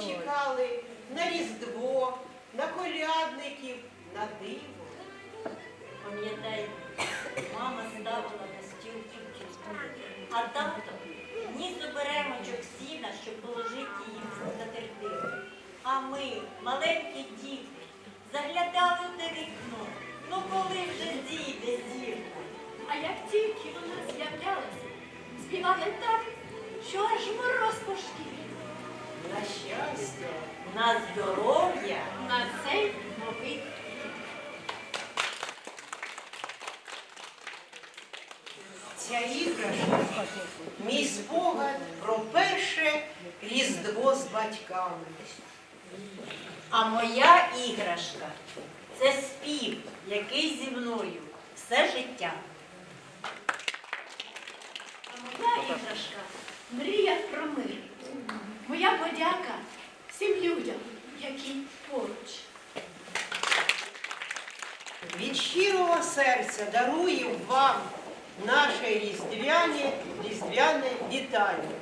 чекали на Різдво, на колядників, на диво. Пам'ятаєте, мама ставила на стіл кілька, а тато ніс оберемочок сіна, щоб положити їм на тертину. А ми, маленькі діти, заглядали те вікно. Ну коли вже зійде зірка? А як тільки вона з'являлася, співали так, що аж мороз по шкірі. На щастя, На здоров'я На цей новий ця іграшка мій спогад про перше Різдво з батьками. А моя іграшка це спів, який зі мною все життя. А моя іграшка мрія про мир. Моя подяка всім людям, які поруч. Від щирого серця дарую вам наше різдвяне, різдвяне вітання.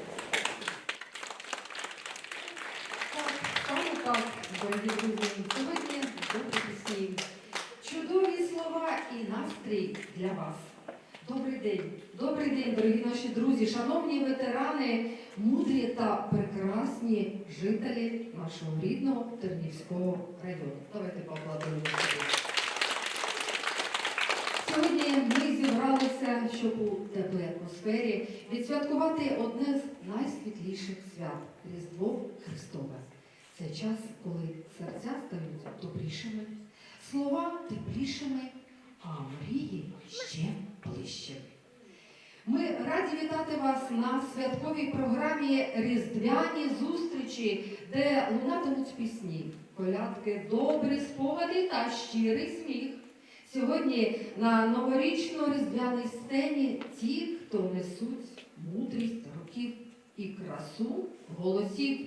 Сьогодні. Чудові слова і настрій для вас. Добрий день, добрий день, дорогі наші друзі, шановні ветерани, мудрі та прекрасні жителі нашого рідного Тернівського району. Давайте поаплодуємо. Сьогодні ми зібралися, щоб у теплій атмосфері відсвяткувати одне з найсвітліших свят Різдво Христове. Це час, коли серця стають добрішими, слова теплішими, а мрії ще ближчими. Ми раді вітати вас на святковій програмі Різдвяні зустрічі, де лунатимуть пісні, колядки, добрі спогади та щирий сміх. Сьогодні на новорічно-різдвяній сцені ті, хто несуть мудрість років і красу голосів.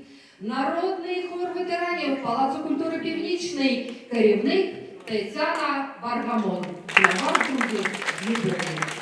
Народний хор ветеранів Палацу культури Північний, керівник Тетяна Баргамон. Для вас, друзі, вибрані.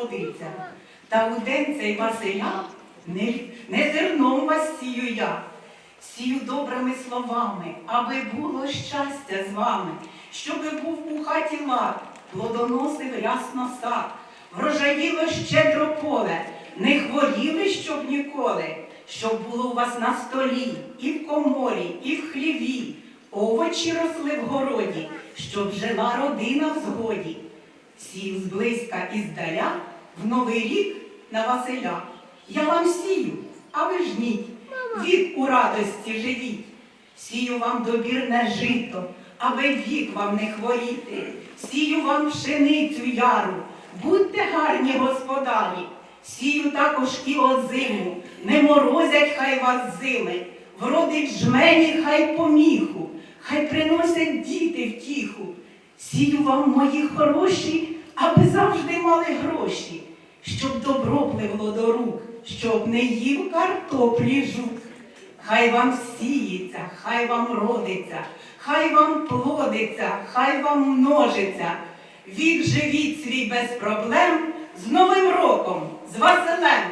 Молодиця. Та у день цей Василя не, не зерном вас сію я, сію добрими словами, аби було щастя з вами, щоби був у хаті лад, плодоносив рясно сад, врожаїло щедро поле, не хворіли, щоб ніколи, щоб було у вас на столі, і в коморі, і в хліві, овочі росли в городі, щоб жила родина в згоді. Сів зблизька і здаля в новий рік на Василя. Я вам сію, а ви жніть, вік у радості живіть. Сію вам добірне жито, аби вік вам не хворіти. Сію вам пшеницю яру, будьте гарні господарі. Сію також і озиму, не морозять хай вас зими, вродить жмені хай поміху, хай приносять діти втіху. Сію вам, мої хороші, аби завжди мали гроші, щоб добро пливло до рук, щоб не їв картоплі жук. Хай вам сіється, хай вам родиться, хай вам плодиться, хай вам множиться. Вік живіть свій без проблем з Новим роком, з Василем.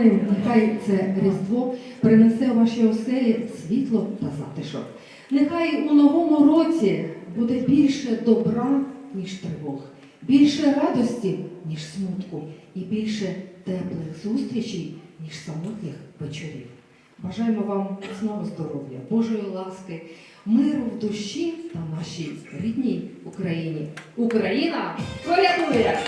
Тернівчани, нехай це Різдво принесе у вашій оселі світло та затишок. Нехай у новому році буде більше добра, ніж тривог, більше радості, ніж смутку, і більше теплих зустрічей, ніж самотніх вечорів. Бажаємо вам міцного здоров'я, Божої ласки, миру в душі та нашій рідній Україні. Україна порятує!